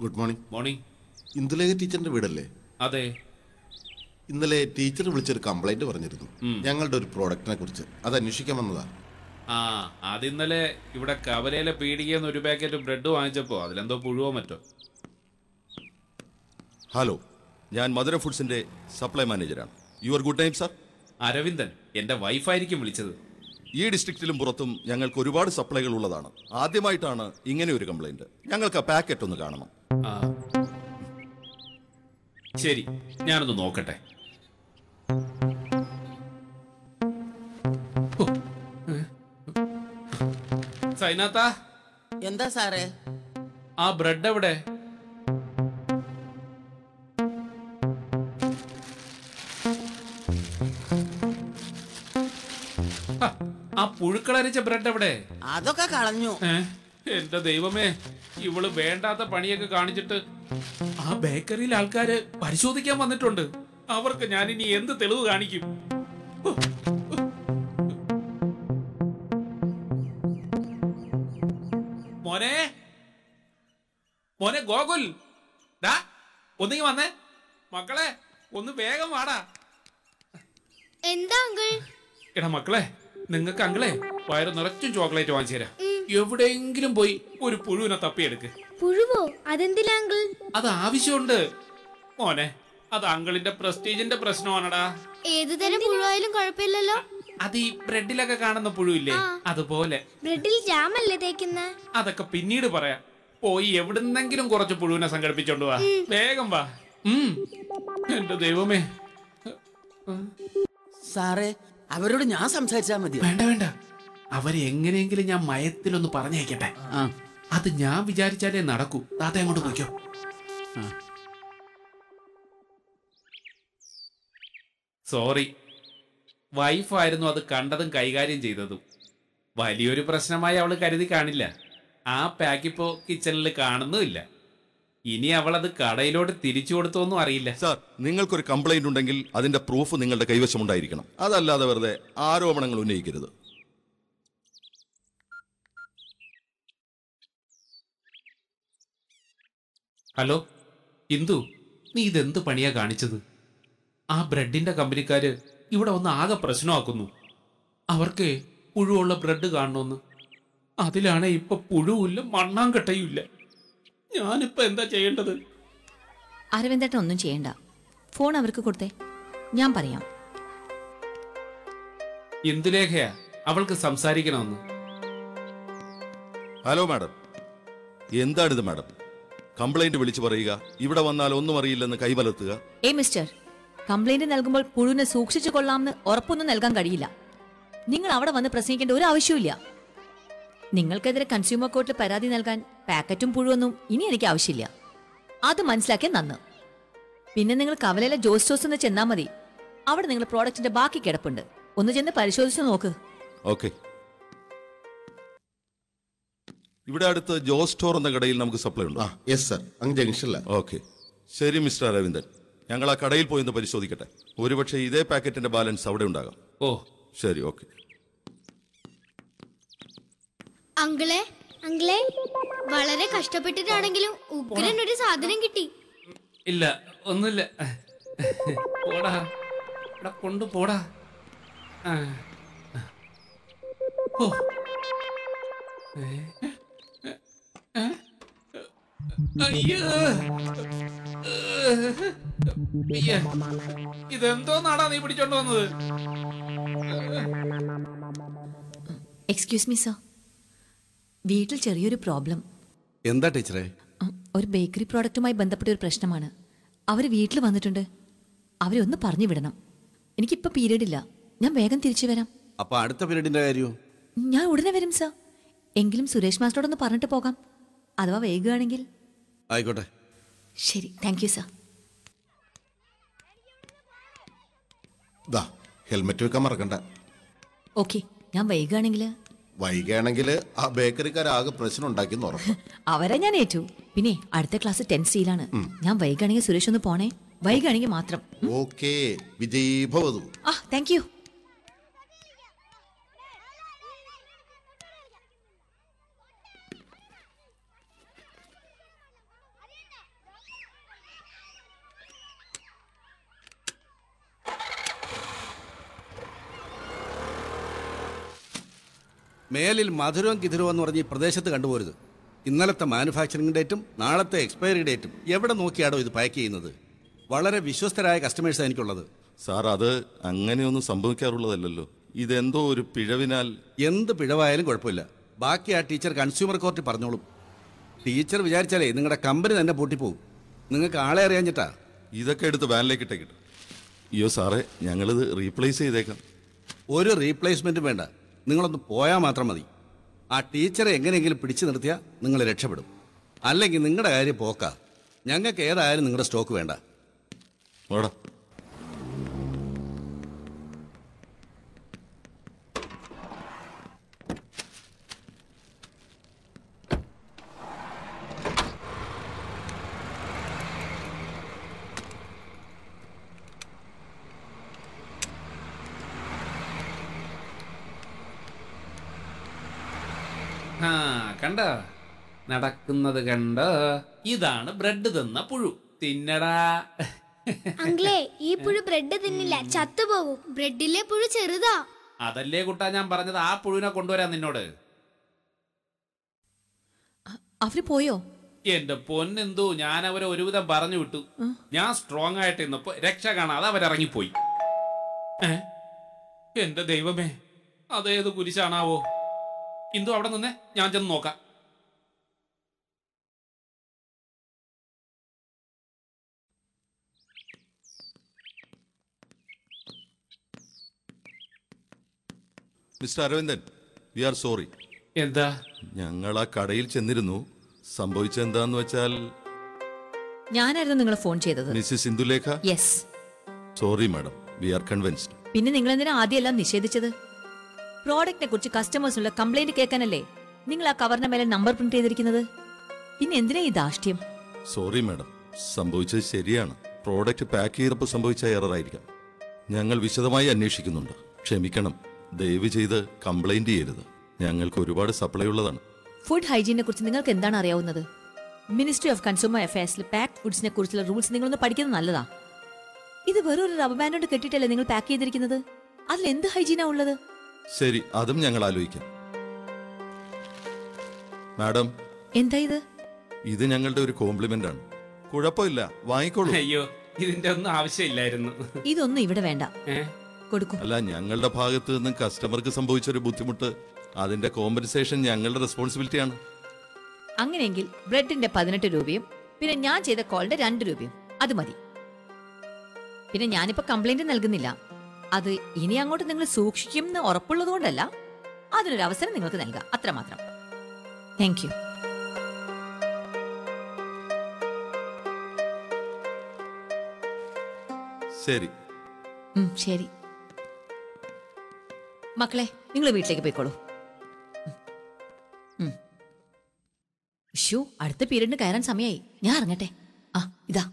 Good morning morning Indulekha ടീച്ചറിന്റെ വീടല്ലേ? അതെ. ഇന്നലെ ടീച്ചർ വിളിച്ചൊരു കംപ്ലൈന്റ് പറഞ്ഞിരുന്നു. ഞങ്ങളുടെ ഒരു പ്രോഡക്റ്റിനെ കുറിച്ച്. അത് അന്വേഷിക്കാൻ വന്നതാ. ആ അതിന്നലെ ഇവിടെ കവലയിലെ പീടികയെന്ന് ഒരു പാക്കറ്റ് ബ്രെഡ് വാങ്ങിച്ചപ്പോ അതിലെന്തോ പുഴുവോ മറ്റോ. ഹലോ ഞാൻ മധുര ഫുഡ്സിന്റെ supply മാനേജരാണ് your good time sir Aravindan എന്റെ വൈഫായിരിക്കും വിളിച്ചത്. ഈ ഡിസ്ട്രിക്റ്റിലും പുറത്തും ഞങ്ങൾക്ക് ഒരുപാട് സപ്ലൈകൾ ഉള്ളതാണ്. ആദ്യമായിട്ടാണ് ഇങ്ങനെ ഒരു കംപ്ലൈന്റ് ഞങ്ങൾക്ക് ആ പാക്കറ്റ് ഒന്ന് കാണണം. ആ. ശരി ഞാനൊന്ന് നോക്കട്ടെ. സൈനാത്ത? എന്താ സാറേ? ആ ബ്രെഡ് എവിടെ ആ പുഴുക്കളരിച്ച ബ്രെഡ് എവിടെ അതൊക്കെ കളഞ്ഞു? എന്റെ ദൈവമേ. ഇവൾ വേണ്ടാത്ത പണിയൊക്കെ കാണിച്ചിട്ട് ആ ബേക്കറിയിൽ ആൾക്കാര് പരിശോധിക്കാൻ വന്നിട്ടുണ്ട്. അവർക്ക് ഞാൻ ഇനി എന്ത് തെളിവ് കാണിക്കും. മോനെ? മോനെ ഗോകുൽ. ഡാ ഒന്നിങ്ങി വന്നേ. മക്കളെ ഒന്ന് വേഗം വാടാ. എന്താ അങ്കിൾ? എടാ മക്കളെ നിങ്ങൾക്ക് അങ്കിളെ വയറ് നിറച്ചും ചോക്ലേറ്റ് വാങ്ങിച്ചു തരാം. എവിടെയെങ്കിലും പോയി ഒരു പുഴുവിനെ തപ്പിയെടുക്ക്. പുഴുവോ? അതെന്തിനാ അങ്കിൾ? അത് ആവശ്യമുണ്ട്. മോനെ അത് അങ്കിളിന്റെ പ്രസ്റ്റീജിന്റെ പ്രശ്നമാണടാ. ഏതു തരം പുഴുവായാലും കുഴപ്പമില്ലല്ലോ. അത് ഈ ബ്രെഡിലൊക്കെ കാണുന്ന പുഴുവില്ലേ? അതുപോലെ. ബ്രെഡിൽ ജാം അല്ലേ തേക്കുന്ന? അതൊക്കെ പിന്നീട് പറയാം. പോയി എവിടുന്നെങ്കിലും കുറച്ച് പുഴുവിനെ സംഘടിപ്പിച്ചോണ്ട് വാ. വേഗം വാ. ഉം. എന്റെ ദൈവമേ. സാറേ അവരോട് ഞാൻ സംസാരിച്ചാ മതി വേണ്ട വേണ്ട. അവരെ എങ്ങനെയെങ്കിലും ഞാൻ മയത്തിലൊന്ന് പറഞ്ഞേക്കട്ടെ ആ അത് ഞാൻ വിചാരിച്ചാലേ നടക്കൂ. താത്ത അങ്ങോട്ട് പോയിക്കോ. സോറി വൈഫായിരുന്നു അത് കണ്ടതും കൈകാര്യം ചെയ്തതും. വലിയൊരു പ്രശ്നമായി അവൾ കരുതി കാണില്ല. ആ പാക്കിപ്പോ കിച്ചണിൽ കാണുന്നുമില്ല. ഇനി അവൾ അത് കടയിലോട്ട് തിരിച്ചു കൊടുത്തോന്നും അറിയില്ല. സാർ നിങ്ങൾക്കൊരു കംപ്ലൈന്റ് ഉണ്ടെങ്കിൽ അതിന്റെ പ്രൂഫ് നിങ്ങളുടെ കൈവശം ഉണ്ടായിരിക്കണം അതല്ലാതെ വെറുതെ ആരോപണങ്ങൾ ഉന്നയിക്കരുത്. ഹലോ ഇന്ദു നീ ഇതെന്ത് പണിയാ കാണിച്ചത്? ആ ബ്രെഡിന്റെ കമ്പനിക്കാര് ഇവിടെ ഒന്ന് ആകെ പ്രശ്നമാക്കുന്നു. അവർക്ക് പുഴുവുള്ള ബ്രെഡ് കാണണമെന്ന് അതിലാണ് ഇപ്പൊ പുഴുവില്ല മണ്ണാങ്കട്ടയുമില്ല ഞാനിപ്പോ എന്താ ചെയ്യേണ്ടത്? അരവിന്ദേട്ടൻ ഒന്നും ചെയ്യണ്ട. ഫോൺ അവർക്ക് കൊടുത്തേ. ഞാൻ പറയാം. ഇന്ദുലേഖയാ അവൾക്ക് സംസാരിക്കണമെന്ന്. Hello madam. എന്താണിത് മാഡം? കംപ്ലൈന്റ് വിളിച്ചു പറയുക. ഇവിടെ വന്നാൽ ഒന്നും അറിയില്ലെന്ന് കൈവലത്തുക. ഏ മിസ്റ്റർ കംപ്ലൈന്റ് നൽകുമ്പോൾ പുഴുവിനെ സൂക്ഷിച്ചു കൊള്ളാമെന്ന് ഉറപ്പൊന്നും നൽകാൻ കഴിയില്ല. നിങ്ങൾ അവിടെ വന്ന് പ്രസംഗിക്കേണ്ട ഒരു ആവശ്യമില്ല നിങ്ങൾക്കെതിരെ കൺസ്യൂമർ കോർട്ടിൽ പരാതി നൽകാൻ പാക്കറ്റും പുഴുവൊന്നും ഇനി എനിക്ക് ആവശ്യമില്ല. അത് മനസ്സിലാക്കിയ നന്ന്. പിന്നെ നിങ്ങൾ കവലയിലെ ജോസ് ജോസ് എന്ന് ചെന്നാൽ മതി. അവിടെ നിങ്ങൾ പ്രോഡക്റ്റിന്റെ ബാക്കി കിടപ്പുണ്ട്. ഒന്ന് ചെന്ന് പരിശോധിച്ചു നോക്ക്. ഓക്കെ. ഇവിടെ അടുത്ത് ജോസ് സ്റ്റോർ എന്ന കടയിൽ നമുക്ക് സപ്ലൈ ഉണ്ട്. ആ യെസ് സർ അങ്ങ് ജംഗ്ഷനില്ല ഓക്കെ ശരി മിസ്റ്റർ അരവിന്ദൻ. ഞങ്ങൾ ആ കടയിൽ പോയി ഒന്ന് പരിശോധിക്കട്ടെ. ഒരുപക്ഷെ ഇതേ പാക്കറ്റിന്റെ ബാലൻസ് അവിടെ ഉണ്ടാകാം. ഓ. ശരി ഓക്കെ അങ്കിളെ അങ്കിളെ വളരെ കഷ്ടപ്പെട്ടിട്ടാണെങ്കിലും ഉഗ്രൻ ഒരു സാധനം കിട്ടി. ഇല്ല ഒന്നുമില്ല. പോടാ. എടാ കൊണ്ടു പോടാ. ആ. ഓ. ഏ? അയ്യോ. നാടാ ഇതെന്തോന്നാടാ നീ പിടിച്ചോണ്ട് വന്നത്? എക്സ്ക്യൂസ് മീ സർ വീട്ടിൽ ചെറിയൊരു പ്രോബ്ലം. എന്താ ടീച്ചറെ? ഒരു ബേക്കറി പ്രോഡക്റ്റുമായി ബന്ധപ്പെട്ട ഒരു പ്രശ്നമാണ്. അവർ വീട്ടിൽ വന്നിട്ടുണ്ട്. അവരെ ഒന്ന് പറഞ്ഞു വിടണം. എനിക്കിപ്പോൾ പീരീഡ് ഇല്ല. ഞാൻ വേഗം തിരിച്ചു വരാം. അപ്പൊ അടുത്ത പീരീഡിന്റെ കാര്യവും ഞാൻ ഉടനെ വരും സർ എങ്കിലും സുരേഷ് മാസ്റ്ററോടൊന്ന് പറഞ്ഞിട്ട് പോകാം. അഥവാ വൈകുകയാണെങ്കിൽ. ആയിക്കോട്ടെ. ശരി താങ്ക് യു സർ ദാ ഹെൽമെറ്റ് വെക്കാൻ മറക്കണ്ട. ഓക്കെ ഞാൻ വൈകുകയാണെങ്കിൽ വൈകുകയാണെങ്കിൽ ആ ബേക്കറിക്കാരാകെ പ്രശ്നം ഉണ്ടാക്കിയെന്ന് ഉറപ്പ്. അവരെ ഞാൻ ഏറ്റു. പിന്നെ അടുത്ത ക്ലാസ് ടെൻ സിയിലാണ് ഞാൻ വൈകുകയാണെങ്കിൽ സുരേഷ് ഒന്ന് പോണേ. വൈകുകയാണെങ്കിൽ മാത്രം. ഓക്കെ വിജയ് ഭവതു. ആ താങ്ക് യു മേലിൽ മധുരവും കിധുരവും എന്ന് പറഞ്ഞ് ഈ പ്രദേശത്ത് കണ്ടുപോരുത്. ഇന്നലത്തെ മാനുഫാക്ചറിംഗ് ഡേറ്റും നാളത്തെ എക്സ്പയറി ഡേറ്റും എവിടെ നോക്കിയാണോ ഇത് പാക്ക് ചെയ്യുന്നത്? വളരെ വിശ്വസ്തരായ കസ്റ്റമേഴ്സാണ് എനിക്കുള്ളത്. സാർ അത് അങ്ങനെയൊന്നും സംഭവിക്കാറുള്ളതല്ലോ ഇതെന്തോ ഒരു പിഴവിനാൽ എന്ത് പിഴവായാലും കുഴപ്പമില്ല. ബാക്കി ആ ടീച്ചർ കൺസ്യൂമർ കോർട്ടിൽ പറഞ്ഞോളും. ടീച്ചർ വിചാരിച്ചാലേ നിങ്ങളുടെ കമ്പനി തന്നെ പൂട്ടിപ്പോകും നിങ്ങൾക്ക് ആളെ അറിയാഞ്ഞിട്ടാ. ഇതൊക്കെ എടുത്ത് വാനിലേക്ക് ഇട്ടേക്കിട്ടു അയ്യോ സാറേ ഞങ്ങളിത് റീപ്ലേസ് ചെയ്തേക്കാം. ഒരു റീപ്ലേസ്മെന്റും വേണ്ട. നിങ്ങളൊന്ന് പോയാൽ മാത്രം മതി. ആ ടീച്ചറെ എങ്ങനെയെങ്കിലും പിടിച്ചു നിർത്തിയാൽ നിങ്ങൾ രക്ഷപ്പെടും. അല്ലെങ്കിൽ നിങ്ങളുടെ കാര്യം പോക്ക. ഞങ്ങൾക്ക് ഏതായാലും നിങ്ങളുടെ സ്റ്റോക്ക് വേണ്ട. ആ കണ്ട? നടക്കുന്നത് കണ്ട? ഇതാണ് ബ്രെഡ് തിന്ന പുഴു. തിന്നടാ. അങ്കിളെ ഈ പുഴു ബ്രെഡ് തിന്നില്ല. ചത്തുപോകും. ബ്രെഡിലെ പുഴു ചെറുതാ. അതല്ലേ കുട്ടാ ഞാൻ പറഞ്ഞത്. ആ പുഴുവിനെ കൊണ്ടുവരാൻ നിന്നോട്. അവർ പോയോ? എന്റെ പൊന്നെന്തോ ഞാൻ അവരെ ഒരുവിധം പറഞ്ഞു വിട്ടു. ഞാൻ സ്ട്രോങ് ആയിട്ട് ഇന്നപ്പോ രക്ഷ കാണാതെ അവരിറങ്ങിപ്പോയി. ഏ? എന്റെ ദൈവമേ അതേത് കുരിശാണാവോ? ഇന്ദു അവിടെ നിന്നേ ഞാൻ ചെന്ന് നോക്കാം. Mister Aravindan we are sorry. എന്താ? ഞങ്ങൾ ആ കടയിൽ ചെന്നിരുന്നു. സംഭവിച്ചെന്താന്ന് വെച്ചാൽ ഞാനായിരുന്നു നിങ്ങളെ ഫോൺ ചെയ്തത്. Mrs Indulekha? Yes sorry madam we are convinced. പിന്നെ നിങ്ങൾ എന്തിനാ ആദ്യം എല്ലാം നിഷേധിച്ചത്? പ്രോഡക്റ്റിനെ കുറിച്ച് കസ്റ്റമേഴ്സിനുള്ള കംപ്ലൈന്റ് കേൾക്കാനല്ലേ നിങ്ങൾ ആ കവറിന്റെ മേലെ നമ്പർ പ്രിന്റ് ചെയ്തിരിക്കുന്നത്? പിന്നെ എന്തിനാ ഈ ദാഷ്ട്യം സോറി മാഡം സംഭവിച്ചത് ശരിയാണ്. പ്രോഡക്റ്റ് പാക്ക് ചെയ്തപ്പോൾ സംഭവിച്ച എറർ ആയിരിക്കാം ഞങ്ങൾ വിശദമായി അന്വേഷിക്കുന്നുണ്ട്. ക്ഷമിക്കണം ദയവ് ചെയ്ത് കംപ്ലൈന്റ് ചെയ്യരുത്. ഞങ്ങൾക്ക് ഒരുപാട് സപ്ലൈ ഉള്ളതാണ്. ഫുഡ് ഹൈജീനെ കുറിച്ച് നിങ്ങൾക്ക് എന്താണ് അറിയാവുന്നത്? മിനിസ്ട്രി ഓഫ് കൺസ്യൂമർ അഫയേഴ്സിൽ പാക്ക് ഫുഡ്സിനെ കുറിച്ചുള്ള റൂൾസ് നിങ്ങളൊന്ന് പഠിക്കുന്നത് നല്ലതാ. ഇത് വെറും ഒരു റബ്ബർ ബാൻഡ് കൊണ്ട് കെട്ടിയിട്ടല്ലേ നിങ്ങൾ പാക്ക് ചെയ്തിരിക്കുന്നത്? അതിൽ എന്ത് ഹൈജീനാ ഉള്ളത്? ശരി അതും ഞങ്ങൾ ആലോചിക്കാം. മാഡം. എന്താ ഇത്? ഇത് ഞങ്ങളുടെ ഒരു കോംപ്ലിമെന്റ് ആണ് കുഴപ്പമില്ല വാങ്ങിക്കോളൂ. അയ്യോ ഇതിന്റെ ഒന്നും ആവശ്യമില്ലായിരുന്നു. ഇതൊന്നും ഇവിടെ വേണ്ട. ഏ? കൊടുക്കും. അല്ല ഞങ്ങളുടെ ഭാഗത്ത് നിന്നും കസ്റ്റമർക്ക് സംഭവിച്ച ഒരു ബുദ്ധിമുട്ട്. അതിന്റെ കോമ്പൻസേഷൻ ഞങ്ങളുടെ റെസ്പോൺസിബിലിറ്റി ആണ്. അങ്ങനെയെങ്കിൽ ബ്രെഡിന്റെ പതിനെട്ട് രൂപയും പിന്നെ ഞാൻ ചെയ്ത കോളിന്റെ രണ്ട് രൂപയും. അത് മതി. പിന്നെ ഞാനിപ്പോ കംപ്ലൈന്റ് നൽകുന്നില്ല. അത് ഇനി അങ്ങോട്ട് നിങ്ങൾ സൂക്ഷിക്കും എന്ന് ഉറപ്പുള്ളതുകൊണ്ടല്ല അതിനൊരു അവസരം നിങ്ങൾക്ക് നൽകാം. അത്രമാത്രം. താങ്ക് യു ശരി. ശരി. മക്കളെ നിങ്ങൾ വീട്ടിലേക്ക് പോയിക്കോളൂ. ഉം. അടുത്ത പീരീഡിന് കയറാൻ സമയമായി ഞാൻ ഇറങ്ങട്ടെ. ആ ഇതാ.